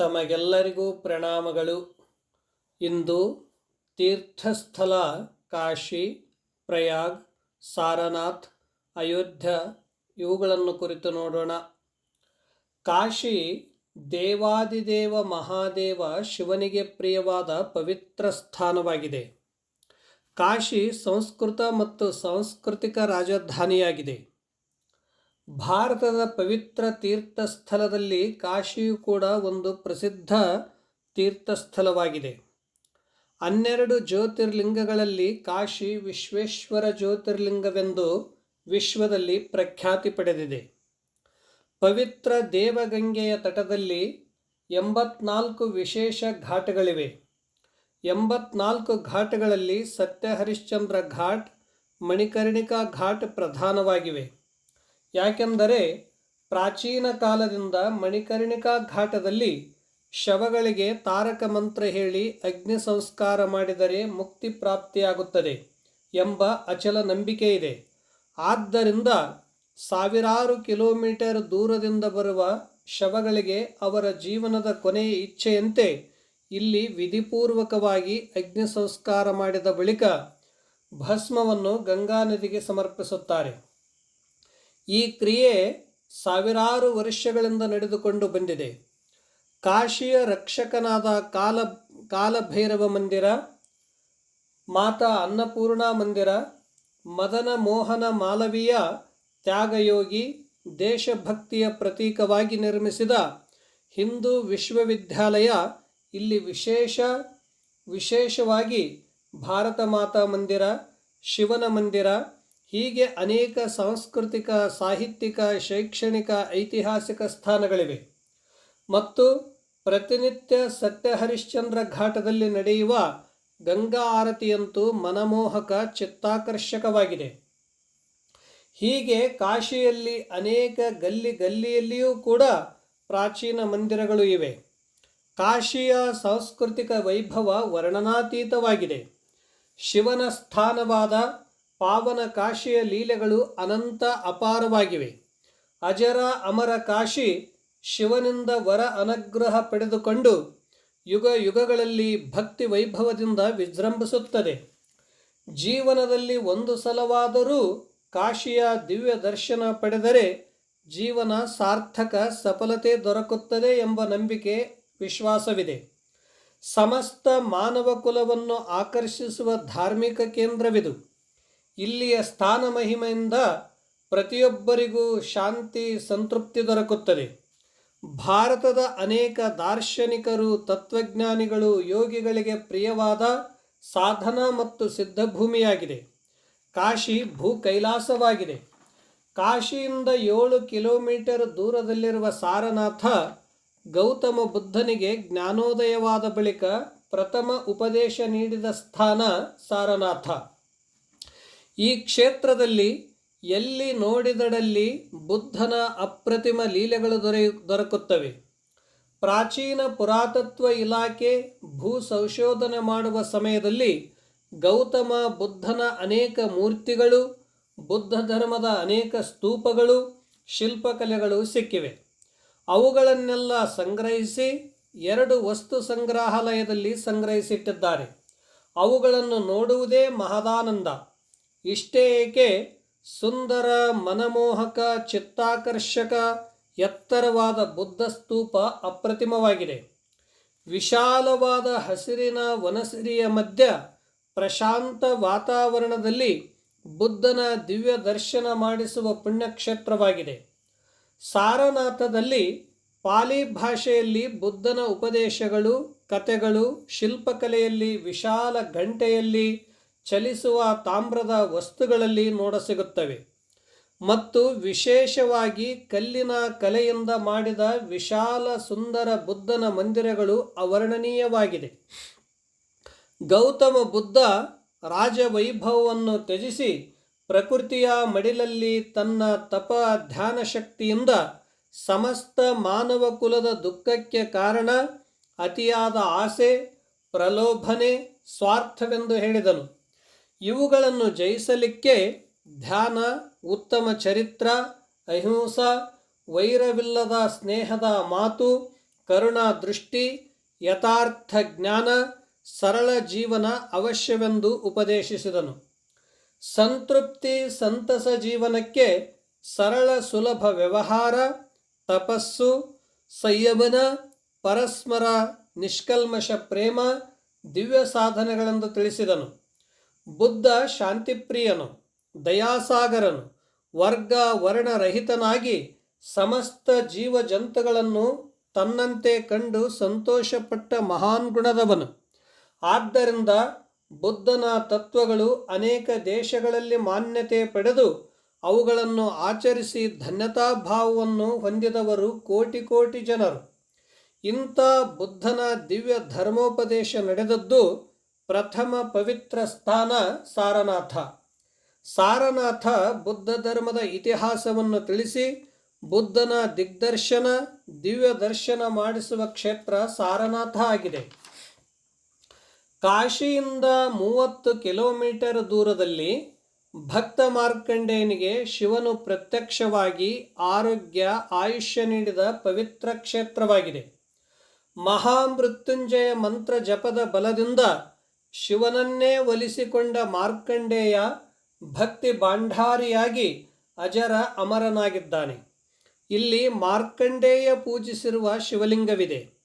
ತಮಗೆಲ್ಲರಿಗೂ ಪ್ರಣಾಮಗಳು. ಇಂದು ತೀರ್ಥಸ್ಥಲ ಕಾಶಿ, ಪ್ರಯಾಗ್, ಸಾರನಾಥ್, ಅಯೋಧ್ಯ ಇವುಗಳನ್ನು ಕುರಿತು ನೋಡೋಣ. ಕಾಶಿ ದೇವಾದಿದೇವ ಮಹಾದೇವ ಶಿವನಿಗೆ ಪ್ರಿಯವಾದ ಪವಿತ್ರ ಸ್ಥಾನವಾಗಿದೆ. ಕಾಶಿ ಸಂಸ್ಕೃತ ಮತ್ತು ಸಾಂಸ್ಕೃತಿಕ ರಾಜಧಾನಿಯಾಗಿದೆ. ಭಾರತದ ಪವಿತ್ರ ತೀರ್ಥಸ್ಥಳದಲ್ಲಿ ಕಾಶಿಯು ಕೂಡ ಒಂದು ಪ್ರಸಿದ್ಧ ತೀರ್ಥಸ್ಥಳವಾಗಿದೆ. ಹನ್ನೆರಡು ಜ್ಯೋತಿರ್ಲಿಂಗಗಳಲ್ಲಿ ಕಾಶಿ ವಿಶ್ವೇಶ್ವರ ಜ್ಯೋತಿರ್ಲಿಂಗವೆಂದು ವಿಶ್ವದಲ್ಲಿ ಪ್ರಖ್ಯಾತಿ ಪಡೆದಿದೆ. ಪವಿತ್ರ ದೇವಗಂಗೆಯ ತಟದಲ್ಲಿ ಎಂಬತ್ನಾಲ್ಕು ವಿಶೇಷ ಘಾಟ್ಗಳಿವೆ. ಎಂಬತ್ನಾಲ್ಕು ಘಾಟ್ಗಳಲ್ಲಿ ಸತ್ಯಹರಿಶ್ಚಂದ್ರ ಘಾಟ್, ಮಣಿಕರ್ಣಿಕಾ ಘಾಟ್ ಪ್ರಧಾನವಾಗಿವೆ. ಯಾಕೆಂದರೆ ಪ್ರಾಚೀನ ಕಾಲದಿಂದ ಮಣಿಕರ್ಣಿಕಾ ಘಾಟದಲ್ಲಿ ಶವಗಳಿಗೆ ತಾರಕ ಮಂತ್ರ ಹೇಳಿ ಅಗ್ನಿ ಸಂಸ್ಕಾರ ಮಾಡಿದರೆ ಮುಕ್ತಿ ಪ್ರಾಪ್ತಿಯಾಗುತ್ತದೆ ಎಂಬ ಅಚಲ ನಂಬಿಕೆ ಇದೆ. ಆದ್ದರಿಂದ ಸಾವಿರಾರು ಕಿಲೋಮೀಟರ್ ದೂರದಿಂದ ಬರುವ ಶವಗಳಿಗೆ ಅವರ ಜೀವನದ ಕೊನೆಯ ಇಚ್ಛೆಯಂತೆ ಇಲ್ಲಿ ವಿಧಿಪೂರ್ವಕವಾಗಿ ಅಗ್ನಿ ಸಂಸ್ಕಾರ ಮಾಡಿದ ಬಳಿಕ ಭಸ್ಮವನ್ನು ಗಂಗಾ ನದಿಗೆ ಸಮರ್ಪಿಸುತ್ತಾರೆ. ಈ ಕ್ರಿಯೆ ಸಾವಿರಾರು ವರ್ಷಗಳಿಂದ ನಡೆದುಕೊಂಡು ಬಂದಿದೆ. ಕಾಶಿಯ ರಕ್ಷಕನಾದ ಕಾಲ, ಕಾಲಭೈರವ ಮಂದಿರ, ಮಾತಾ ಅನ್ನಪೂರ್ಣ ಮಂದಿರ, ಮದನ ಮೋಹನ ಮಾಲವೀಯ ತ್ಯಾಗಯೋಗಿ, ದೇಶಭಕ್ತಿಯ ಪ್ರತೀಕವಾಗಿ ನಿರ್ಮಿಸಿದ ಹಿಂದೂ ವಿಶ್ವವಿದ್ಯಾಲಯ ಇಲ್ಲಿ ವಿಶೇಷ, ವಿಶೇಷವಾಗಿ ಭಾರತ ಮಾತಾ ಮಂದಿರ, ಶಿವನ ಮಂದಿರ ಹೀಗೆ ಅನೇಕ ಸಾಂಸ್ಕೃತಿಕ, ಸಾಹಿತ್ಯಿಕ, ಶೈಕ್ಷಣಿಕ, ಐತಿಹಾಸಿಕ ಸ್ಥಾನಗಳಿವೆ. ಮತ್ತು ಪ್ರತಿನಿತ್ಯ ಸತ್ಯಹರಿಶ್ಚಂದ್ರ ಘಾಟದಲ್ಲಿ ನಡೆಯುವ ಗಂಗಾ ಆರತಿಯಂತೂ ಮನಮೋಹಕ, ಚಿತ್ತಾಕರ್ಷಕವಾಗಿದೆ. ಹೀಗೆ ಕಾಶಿಯಲ್ಲಿ ಅನೇಕ ಗಲ್ಲಿ ಗಲ್ಲಿಯಲ್ಲಿಯೂ ಕೂಡ ಪ್ರಾಚೀನ ಮಂದಿರಗಳು ಇವೆ. ಕಾಶಿಯ ಸಾಂಸ್ಕೃತಿಕ ವೈಭವ ವರ್ಣನಾತೀತವಾಗಿದೆ. ಶಿವನ ಸ್ಥಾನವಾದ ಪಾವನ ಕಾಶಿಯ ಲೀಲೆಗಳು ಅನಂತ ಅಪಾರವಾಗಿವೆ. ಅಜರ ಅಮರ ಕಾಶಿ ಶಿವನಿಂದ ವರ ಅನುಗ್ರಹ ಪಡೆದುಕೊಂಡು ಯುಗ ಯುಗಗಳಲ್ಲಿ ಭಕ್ತಿ ವೈಭವದಿಂದ ವಿಜೃಂಭಿಸುತ್ತದೆ. ಜೀವನದಲ್ಲಿ ಒಂದು ಸಲವಾದರೂ ಕಾಶಿಯ ದಿವ್ಯ ದರ್ಶನ ಪಡೆದರೆ ಜೀವನ ಸಾರ್ಥಕ ಸಫಲತೆ ದೊರಕುತ್ತದೆ ಎಂಬ ನಂಬಿಕೆ ವಿಶ್ವಾಸವಿದೆ. ಸಮಸ್ತ ಮಾನವ ಕುಲವನ್ನು ಆಕರ್ಷಿಸುವ ಧಾರ್ಮಿಕ ಕೇಂದ್ರವಿದು. ಇಲ್ಲಿಯ ಸ್ಥಾನ ಮಹಿಮೆಯಿಂದ ಪ್ರತಿಯೊಬ್ಬರಿಗೂ ಶಾಂತಿ, ಸಂತೃಪ್ತಿ ದೊರಕುತ್ತದೆ. ಭಾರತದ ಅನೇಕ ದಾರ್ಶನಿಕರು, ತತ್ವಜ್ಞಾನಿಗಳು, ಯೋಗಿಗಳಿಗೆ ಪ್ರಿಯವಾದ ಸಾಧನ ಮತ್ತು ಸಿದ್ಧಭೂಮಿಯಾಗಿದೆ. ಕಾಶಿ ಭೂ ಕೈಲಾಸವಾಗಿದೆ ಕಾಶಿಯಿಂದ ಏಳು ಕಿಲೋಮೀಟರ್ ದೂರದಲ್ಲಿರುವ ಸಾರನಾಥ ಗೌತಮ ಬುದ್ಧನಿಗೆ ಜ್ಞಾನೋದಯವಾದ ಬಳಿಕ ಪ್ರಥಮ ಉಪದೇಶ ನೀಡಿದ ಸ್ಥಾನ ಸಾರನಾಥ. ಈ ಕ್ಷೇತ್ರದಲ್ಲಿ ಎಲ್ಲಿ ನೋಡಿದಡಲ್ಲಿ ಬುದ್ಧನ ಅಪ್ರತಿಮ ಲೀಲೆಗಳು ದೊರೆಯ ದೊರಕುತ್ತವೆ. ಪ್ರಾಚೀನ ಪುರಾತತ್ವ ಇಲಾಖೆ ಭೂ ಸಂಶೋಧನೆ ಮಾಡುವ ಸಮಯದಲ್ಲಿ ಗೌತಮ ಬುದ್ಧನ ಅನೇಕ ಮೂರ್ತಿಗಳು, ಬುದ್ಧ ಧರ್ಮದ ಅನೇಕ ಸ್ತೂಪಗಳು, ಶಿಲ್ಪಕಲೆಗಳು ಸಿಕ್ಕಿವೆ. ಅವುಗಳನ್ನೆಲ್ಲ ಸಂಗ್ರಹಿಸಿ ಎರಡು ವಸ್ತು ಸಂಗ್ರಹಾಲಯದಲ್ಲಿ ಸಂಗ್ರಹಿಸಿಟ್ಟಿದ್ದಾರೆ. ಅವುಗಳನ್ನು ನೋಡುವುದೇ ಮಹದಾನಂದ. ಇಷ್ಟೇ ಏಕೆ ಸುಂದರ ಮನಮೋಹಕ ಚಿತ್ತಾಕರ್ಷಕ ಎತ್ತರವಾದ ಬುದ್ಧ ಸ್ತೂಪ ಅಪ್ರತಿಮವಾಗಿದೆ. ವಿಶಾಲವಾದ ಹಸಿರಿನ ವನಸಿರಿಯ ಮಧ್ಯ ಪ್ರಶಾಂತ ವಾತಾವರಣದಲ್ಲಿ ಬುದ್ಧನ ದಿವ್ಯ ದರ್ಶನ ಮಾಡಿಸುವ ಪುಣ್ಯಕ್ಷೇತ್ರವಾಗಿದೆ. ಸಾರನಾಥದಲ್ಲಿ ಪಾಲಿ ಭಾಷೆಯಲ್ಲಿ ಬುದ್ಧನ ಉಪದೇಶಗಳು, ಕಥೆಗಳು, ಶಿಲ್ಪಕಲೆಯಲ್ಲಿ ವಿಶಾಲ ಗಂಟೆಯಲ್ಲಿ ಚಲಿಸುವ ತಾಮ್ರದ ವಸ್ತುಗಳಲ್ಲಿ ನೋಡಸಿಗುತ್ತವೆ ಮತ್ತು ವಿಶೇಷವಾಗಿ ಕಲ್ಲಿನ ಕಲೆಯಿಂದ ಮಾಡಿದ ವಿಶಾಲ ಸುಂದರ ಬುದ್ಧನ ಮಂದಿರಗಳು ಅವರ್ಣನೀಯವಾಗಿದೆ. ಗೌತಮ ಬುದ್ಧ ರಾಜವೈಭವವನ್ನು ತ್ಯಜಿಸಿ ಪ್ರಕೃತಿಯ ಮಡಿಲಲ್ಲಿ ತನ್ನ ತಪ ಧ್ಯಾನ ಶಕ್ತಿಯಿಂದ ಸಮಸ್ತ ಮಾನವ ಕುಲದ ದುಃಖಕ್ಕೆ ಕಾರಣ ಅತಿಯಾದ ಆಸೆ, ಪ್ರಲೋಭನೆ, ಸ್ವಾರ್ಥವೆಂದು ಹೇಳಿದನು. ಇವುಗಳನ್ನು ಜಯಿಸಲಿಕ್ಕೆ ಧ್ಯಾನ, ಉತ್ತಮ ಚರಿತ್ರ, ಅಹಿಂಸ, ವೈರವಿಲ್ಲದ ಸ್ನೇಹದ ಮಾತು, ಕರುಣಾ ದೃಷ್ಟಿ, ಯಥಾರ್ಥ ಜ್ಞಾನ, ಸರಳ ಜೀವನ ಅವಶ್ಯವೆಂದು ಉಪದೇಶಿಸಿದನು. ಸಂತೃಪ್ತಿ ಸಂತಸ ಜೀವನಕ್ಕೆ ಸರಳ ಸುಲಭ ವ್ಯವಹಾರ, ತಪಸ್ಸು, ಸಂಯಮನ, ಪರಸ್ಪರ ನಿಷ್ಕಲ್ಮಶ ಪ್ರೇಮ, ದಿವ್ಯ ಸಾಧನೆಗಳೆಂದು ತಿಳಿಸಿದನು. ಬುದ್ಧ ಶಾಂತಿಪ್ರಿಯನು, ದಯಾಸಾಗರನು ವರ್ಗ ವರ್ಣರಹಿತನಾಗಿ ಸಮಸ್ತ ಜೀವ ಜಂತುಗಳನ್ನು ತನ್ನಂತೆ ಕಂಡು ಸಂತೋಷಪಟ್ಟ ಮಹಾನ್ ಗುಣದವನು. ಆದ್ದರಿಂದ ಬುದ್ಧನ ತತ್ವಗಳು ಅನೇಕ ದೇಶಗಳಲ್ಲಿ ಮಾನ್ಯತೆ ಪಡೆದು ಅವುಗಳನ್ನು ಆಚರಿಸಿ ಧನ್ಯತಾಭಾವವನ್ನು ಹೊಂದಿದವರು ಕೋಟಿ ಕೋಟಿ ಜನರು. ಇಂಥ ಬುದ್ಧನ ದಿವ್ಯ ಧರ್ಮೋಪದೇಶ ನಡೆದದ್ದು ಪ್ರಥಮ ಪವಿತ್ರ ಸ್ಥಾನ ಸಾರನಾಥ. ಸಾರನಾಥ ಬುದ್ಧ ಧರ್ಮದ ಇತಿಹಾಸವನ್ನು ತಿಳಿಸಿ, ಬುದ್ಧನ ದಿಗ್ದರ್ಶನ, ದಿವ್ಯ ದರ್ಶನ ಮಾಡಿಸುವ ಕ್ಷೇತ್ರ ಸಾರನಾಥ ಆಗಿದೆ. ಕಾಶಿಯಿಂದ ಮೂವತ್ತು ಕಿಲೋಮೀಟರ್ ದೂರದಲ್ಲಿ ಭಕ್ತ ಮಾರ್ಕಂಡೇಯನಿಗೆ ಶಿವನು ಪ್ರತ್ಯಕ್ಷವಾಗಿ ಆರೋಗ್ಯ, ಆಯುಷ್ಯ ನೀಡಿದ ಪವಿತ್ರ ಕ್ಷೇತ್ರವಾಗಿದೆ. ಮಹಾಮೃತ್ಯುಂಜಯ ಮಂತ್ರ ಜಪದ ಬಲದಿಂದ ಶಿವನನ್ನೇ ಒಲಿಸಿಕೊಂಡ ಮಾರ್ಕಂಡೇಯ ಭಕ್ತಿ ಭಾಂಡಾರಿಯಾಗಿ ಅಜರ ಅಮರನಾಗಿದ್ದಾನೆ. ಇಲ್ಲಿ ಮಾರ್ಕಂಡೇಯ ಪೂಜಿಸಿರುವ ಶಿವಲಿಂಗವಿದೆ.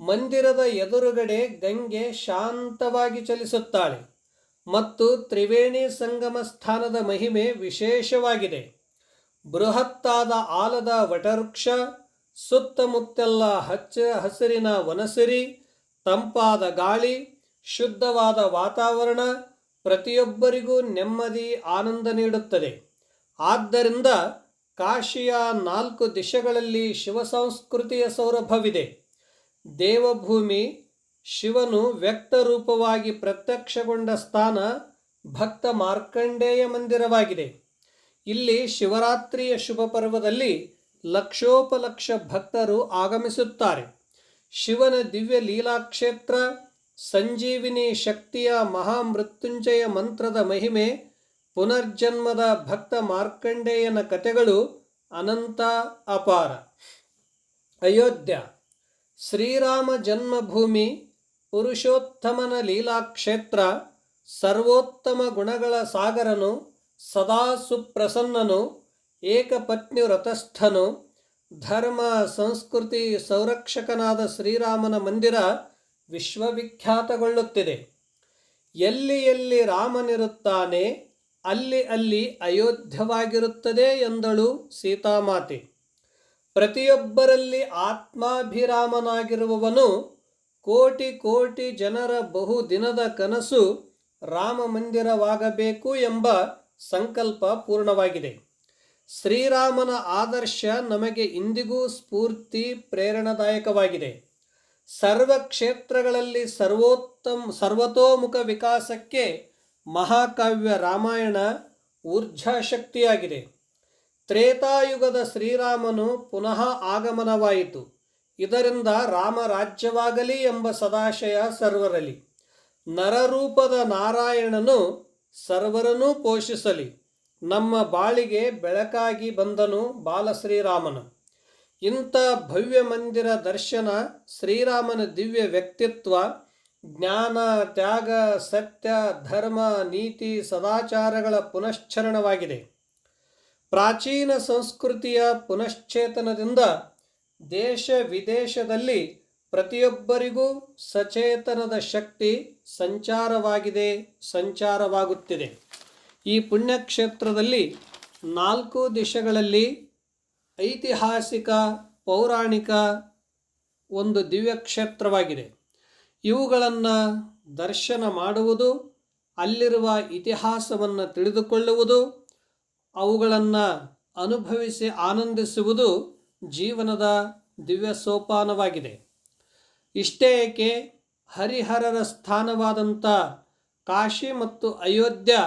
ಮಂದಿರದ ಎದುರುಗಡೆ ಗಂಗೆ ಶಾಂತವಾಗಿ ಚಲಿಸುತ್ತಾಳೆ ಮತ್ತು ತ್ರಿವೇಣಿ ಸಂಗಮ ಸ್ಥಾನದ ಮಹಿಮೆ ವಿಶೇಷವಾಗಿದೆ. ಬೃಹತ್ತಾದ ಆಲದ ವಟವೃಕ್ಷ, ಸುತ್ತಮುತ್ತೆಲ್ಲ ಹಚ್ಚ ಹಸಿರಿನ ವನಸಿರಿ, ತಂಪಾದ ಗಾಳಿ ಶುದ್ಧವಾದ ವಾತಾವರಣ ಪ್ರತಿಯೊಬ್ಬರಿಗೂ ನೆಮ್ಮದಿ, ಆನಂದ ನೀಡುತ್ತದೆ. ಆದ್ದರಿಂದ ಕಾಶಿಯ ನಾಲ್ಕು ದಿಶೆಗಳಲ್ಲಿ ಶಿವ ಸಂಸ್ಕೃತಿಯ ಸೌರಭವಿದೆ. ದೇವಭೂಮಿ, ಶಿವನು ವ್ಯಕ್ತ ರೂಪವಾಗಿ ಪ್ರತ್ಯಕ್ಷಗೊಂಡ ಸ್ಥಾನ, ಭಕ್ತ ಮಾರ್ಕಂಡೇಯ ಮಂದಿರವಾಗಿದೆ. ಇಲ್ಲಿ ಶಿವರಾತ್ರಿಯ ಶುಭ ಪರ್ವದಲ್ಲಿ ಲಕ್ಷೋಪಲಕ್ಷ ಭಕ್ತರು ಆಗಮಿಸುತ್ತಾರೆ. ಶಿವನ ದಿವ್ಯ ಲೀಲಾಕ್ಷೇತ್ರ ಸಂಜೀವಿನಿ ಶಕ್ತಿಯ ಮಹಾಮೃತ್ಯುಂಜಯ ಮಂತ್ರದ ಮಹಿಮೆ, ಪುನರ್ಜನ್ಮದ ಭಕ್ತ ಮಾರ್ಕಂಡೇಯನ ಕಥೆಗಳು ಅನಂತ ಅಪಾರ. ಅಯೋಧ್ಯ. ಶ್ರೀರಾಮ ಜನ್ಮಭೂಮಿ, ಪುರುಷೋತ್ತಮನ ಲೀಲಾಕ್ಷೇತ್ರ, ಸರ್ವೋತ್ತಮ ಗುಣಗಳ ಸಾಗರನು, ಸದಾ ಸುಪ್ರಸನ್ನನು, ಏಕಪತ್ನಿ ರಥಸ್ಥನು, ಧರ್ಮ, ಸಂಸ್ಕೃತಿ, ಸಂರಕ್ಷಕನಾದ ಶ್ರೀರಾಮನ ಮಂದಿರ ವಿಶ್ವವಿಖ್ಯಾತಗೊಳ್ಳುತ್ತಿದೆ. ಎಲ್ಲಿ ಎಲ್ಲಿ ರಾಮನಿರುತ್ತಾನೆ, ಅಲ್ಲಿ ಅಲ್ಲಿ ಅಯೋಧ್ಯವಾಗಿರುತ್ತದೆ ಎಂದಳು ಸೀತಾಮಾತೆ. ಪ್ರತಿಯೊಬ್ಬರಲ್ಲಿ ಆತ್ಮಾಭಿರಾಮನಾಗಿರುವವನು ಕೋಟಿ ಕೋಟಿ ಜನರ ಬಹು ದಿನದ ಕನಸು ರಾಮ ಮಂದಿರವಾಗಬೇಕು ಎಂಬ ಸಂಕಲ್ಪ ಪೂರ್ಣವಾಗಿದೆ. ಶ್ರೀರಾಮನ ಆದರ್ಶ ನಮಗೆ ಇಂದಿಗೂ ಸ್ಫೂರ್ತಿ ಪ್ರೇರಣಾದಾಯಕವಾಗಿದೆ. ಸರ್ವ ಕ್ಷೇತ್ರಗಳಲ್ಲಿ ಸರ್ವೋತ್ತಮ, ಸರ್ವತೋಮುಖ ವಿಕಾಸಕ್ಕೆ ಮಹಾಕಾವ್ಯ ರಾಮಾಯಣ ಊರ್ಜಾಶಕ್ತಿಯಾಗಿದೆ ತ್ರೇತಾಯುಗದ ಶ್ರೀರಾಮನು ಪುನಃ ಆಗಮನವಾಯಿತು. ಇದರಿಂದ ರಾಮರಾಜ್ಯವಾಗಲಿ ಎಂಬ ಸದಾಶಯ ಸರ್ವರಲಿ ನರರೂಪದ ನಾರಾಯಣನು ಸರ್ವರನ್ನೂ ಪೋಷಿಸಲಿ. ನಮ್ಮ ಬಾಳಿಗೆ ಬೆಳಕಾಗಿ ಬಂದನು ಬಾಲಶ್ರೀರಾಮನು. ಇಂಥ ಭವ್ಯ ಮಂದಿರ ದರ್ಶನ ಶ್ರೀರಾಮನ ದಿವ್ಯ ವ್ಯಕ್ತಿತ್ವ, ಜ್ಞಾನ, ತ್ಯಾಗ, ಸತ್ಯ, ಧರ್ಮ, ನೀತಿ, ಸದಾಚಾರಗಳ ಪುನಶ್ಚರಣವಾಗಿದೆ. ಪ್ರಾಚೀನ ಸಂಸ್ಕೃತಿಯ ಪುನಶ್ಚೇತನದಿಂದ ದೇಶ ವಿದೇಶದಲ್ಲಿ ಪ್ರತಿಯೊಬ್ಬರಿಗೂ ಸಚೇತನದ ಶಕ್ತಿ ಸಂಚಾರವಾಗಿದೆ, ಸಂಚಾರವಾಗುತ್ತಿದೆ. ಈ ಪುಣ್ಯಕ್ಷೇತ್ರದಲ್ಲಿ ನಾಲ್ಕು ದಿಶೆಗಳಲ್ಲಿ ಐತಿಹಾಸಿಕ, ಪೌರಾಣಿಕ ಒಂದು ದಿವ್ಯ ಕ್ಷೇತ್ರವಾಗಿದೆ ಇವುಗಳನ್ನು ದರ್ಶನ ಮಾಡುವುದು, ಅಲ್ಲಿರುವ ಇತಿಹಾಸವನ್ನು ತಿಳಿದುಕೊಳ್ಳುವುದು, ಅವುಗಳನ್ನು ಅನುಭವಿಸಿ ಆನಂದಿಸುವುದು ಜೀವನದ ದಿವ್ಯ ಸೋಪಾನವಾಗಿದೆ. ಇಷ್ಟೇ ಏಕೆ? ಹರಿಹರರ ಸ್ಥಾನವಾದಂಥ ಕಾಶಿ ಮತ್ತು ಅಯೋಧ್ಯ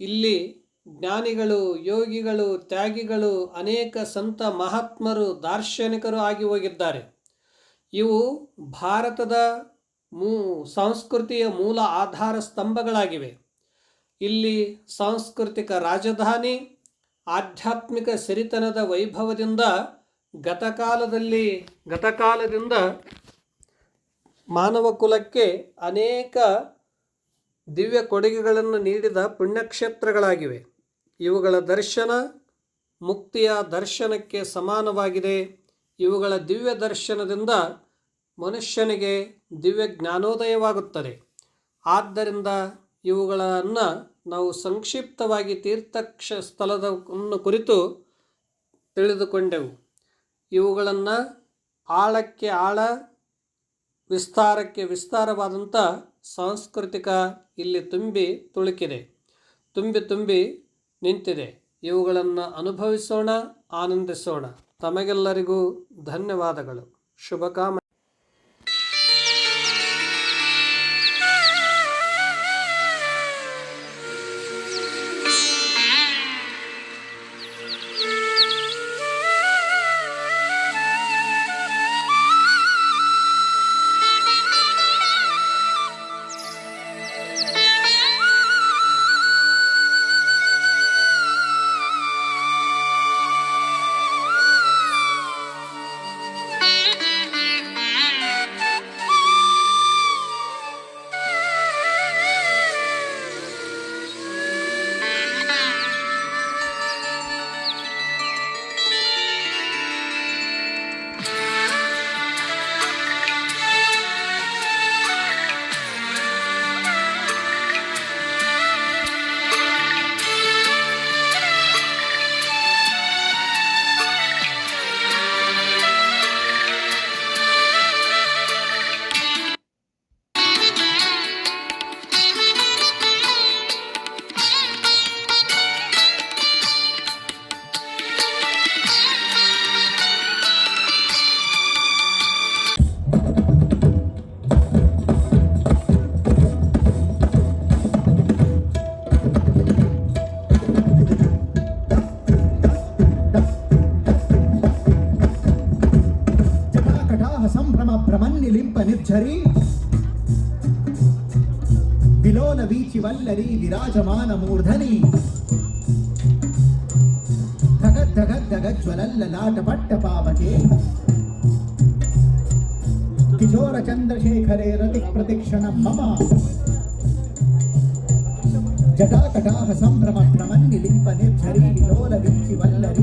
ಇಲ್ಲಿ ಜ್ಞಾನಿಗಳು, ಯೋಗಿಗಳು, ತ್ಯಾಗಿಗಳು, ಅನೇಕ ಸಂತ ಮಹಾತ್ಮರು, ದಾರ್ಶನಿಕರು ಆಗಿ ಹೋಗಿದ್ದಾರೆ. ಇವು ಭಾರತದ ಮೂ, ಸಂಸ್ಕೃತಿಯ ಮೂಲ ಆಧಾರ ಸ್ತಂಭಗಳಾಗಿವೆ. ಇಲ್ಲಿ ಸಾಂಸ್ಕೃತಿಕ ರಾಜಧಾನಿ, ಆಧ್ಯಾತ್ಮಿಕ ಸಿರಿತನದ ವೈಭವದಿಂದ ಗತಕಾಲದಲ್ಲಿ, ಗತಕಾಲದಿಂದ ಮಾನವ ಕುಲಕ್ಕೆ ಅನೇಕ ದಿವ್ಯ ಕೊಡುಗೆಗಳನ್ನು ನೀಡಿದ ಪುಣ್ಯಕ್ಷೇತ್ರಗಳಾಗಿವೆ. ಇವುಗಳ ದರ್ಶನ ಮುಕ್ತಿಯ ದರ್ಶನಕ್ಕೆ ಸಮಾನವಾಗಿದೆ. ಇವುಗಳ ದಿವ್ಯ ದರ್ಶನದಿಂದ ಮನುಷ್ಯನಿಗೆ ದಿವ್ಯ ಜ್ಞಾನೋದಯವಾಗುತ್ತದೆ. ಆದ್ದರಿಂದ ಇವುಗಳನ್ನು ನಾವು ಸಂಕ್ಷಿಪ್ತವಾಗಿ ತೀರ್ಥಕ್ಷ ಸ್ಥಳದವನ್ನು ಕುರಿತು ತಿಳಿದುಕೊಂಡೆವು. ಇವುಗಳನ್ನು ಆಳಕ್ಕೆ ಆಳ, ವಿಸ್ತಾರಕ್ಕೆ ವಿಸ್ತಾರವಾದಂಥ ಸಾಂಸ್ಕೃತಿಕ ಇಲ್ಲಿ ತುಂಬಿ ತುಳುಕಿದೆ. ತುಂಬಿ ತುಂಬಿ ನಿಂತಿದೆ. ಇವುಗಳನ್ನು ಅನುಭವಿಸೋಣ ಆನಂದಿಸೋಣ. ತಮಗೆಲ್ಲರಿಗೂ ಧನ್ಯವಾದಗಳು. ಶುಭಕಾಮ భ్రమన్నిలింప నిర్ఝరి విలోల వీచి వల్లరి విరాజమాన మూర్ధని ధగద్ధగద్ధగజ్వలల్లలాట పట్ట పావకే కిశోర చంద్రశేఖరే రతి ప్రతిక్షణం మమ జటాకటాహ సంభ్రమ భ్రమన్నిలింప నిర్ఝరి విలోల వీచి వల్లరి